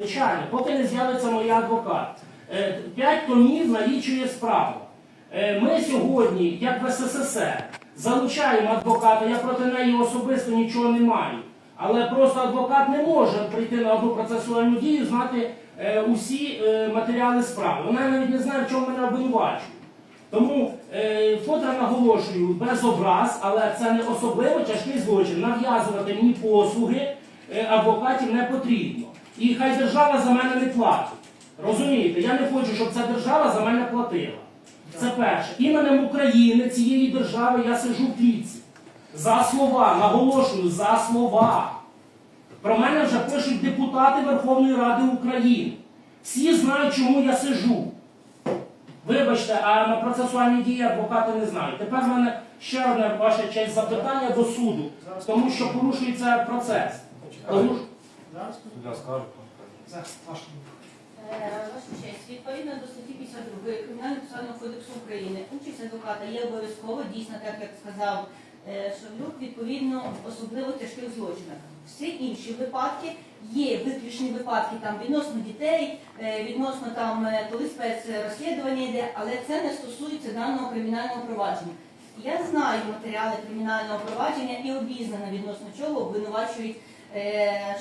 Звичайно, поки не з'явиться моя адвокат. Е, П'ять томів налічує справа. Е, Ми сьогодні, як в СССР, залучаємо адвоката, я проти неї особисто нічого не маю. Але просто адвокат не може прийти на одну процесуальну дію, знати е, усі матеріали справи. Вона навіть не знає, в чому мене обвинувачують. Тому вкотре наголошую без образ, але це не особливо тяжкий злочин. Нав'язувати мені послуги адвокатів не потрібно. І хай держава за мене не платить. Розумієте, я не хочу, щоб ця держава за мене платила. Це перше. Іменем України цієї держави я сижу в клітці. За слова, наголошую, за слова. Про мене вже пишуть депутати Верховної Ради України. Всі знають, чому я сижу. Вибачте, а на процесуальні дії адвокати не знають. Тепер в мене ще одне ваша честь запитання до суду, тому що порушується процес. Тому що- Зараз Я скажу. зараз ваш Е, Ваша честь, відповідно до статті 52 Кримінального процесуального кодексу України, участь адвоката є обов'язково, дійсно, так як сказав е, Шавлюк, відповідно особливо тяжких злочинах. Всі інші випадки є виключні випадки там відносно дітей, е, відносно там коли спецрозслідування йде, але це не стосується даного кримінального провадження. Я знаю матеріали кримінального провадження і обізнана відносно чого обвинувачують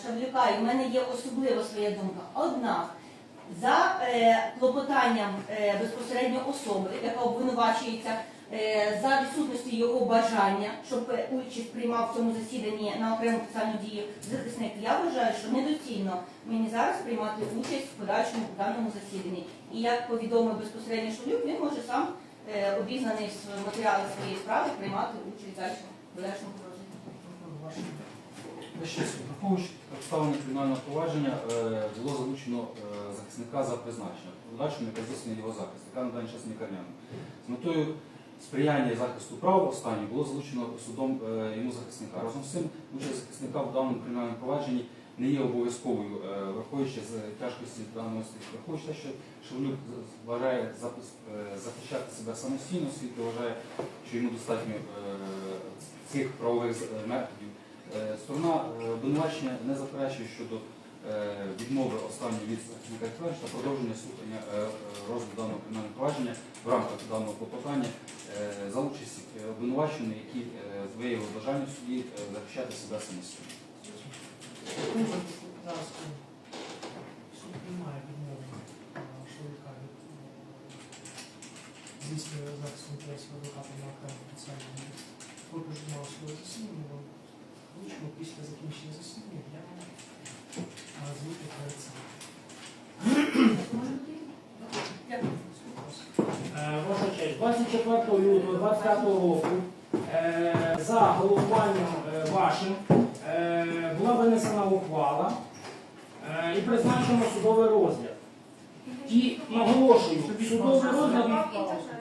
Шавлюка. І в мене є особлива своя думка. Однак за е, клопотанням е, безпосередньо особи, яка обвинувачується, е, за відсутності його бажання, щоб е, участь приймав в цьому засіданні на окрему спеціальну дію захисник, я вважаю, що недоцільно мені зараз приймати участь в подальшому в даному засіданні. І як повідомив безпосередньо Шулюк, він може сам е, обізнаний з матеріалами своєї справи приймати участь в подальшому розгляді. Ще враховуючи обставини кримінального провадження, е, було залучено е, захисника за призначення. Подальшому яке здійснення його захист, яка на даний час лікарняна. З метою сприяння захисту прав останнього було залучено судом е, йому захисника. Разом з цим участь захисника в даному кримінальному провадженні не є обов'язковою, враховуючи з тяжкості даного слідства. Враховуючи те, що Шевлюк вважає захищати себе самостійно, світ вважає, що йому достатньо цих правових методів. Е, Сторона е, обвинувачення не заперечує щодо е, відмови останньої від захисника та продовження слухання розгляду даного кримінального провадження в рамках даного клопотання за участі е, обвинувачених, які виявили бажання в суді захищати себе самостійно. Від здійснює захист інтересів адвоката на окрему спеціальну дію. Ви пожимали своє засідання, вам влучимо після закінчення засідання, я вам звуки перед Ваша честь, 24 лютого 25 року е, за головуванням е, вашим е, була винесена ухвала і призначено судовий розгляд. І наголошую, судовий розгляд продовжую.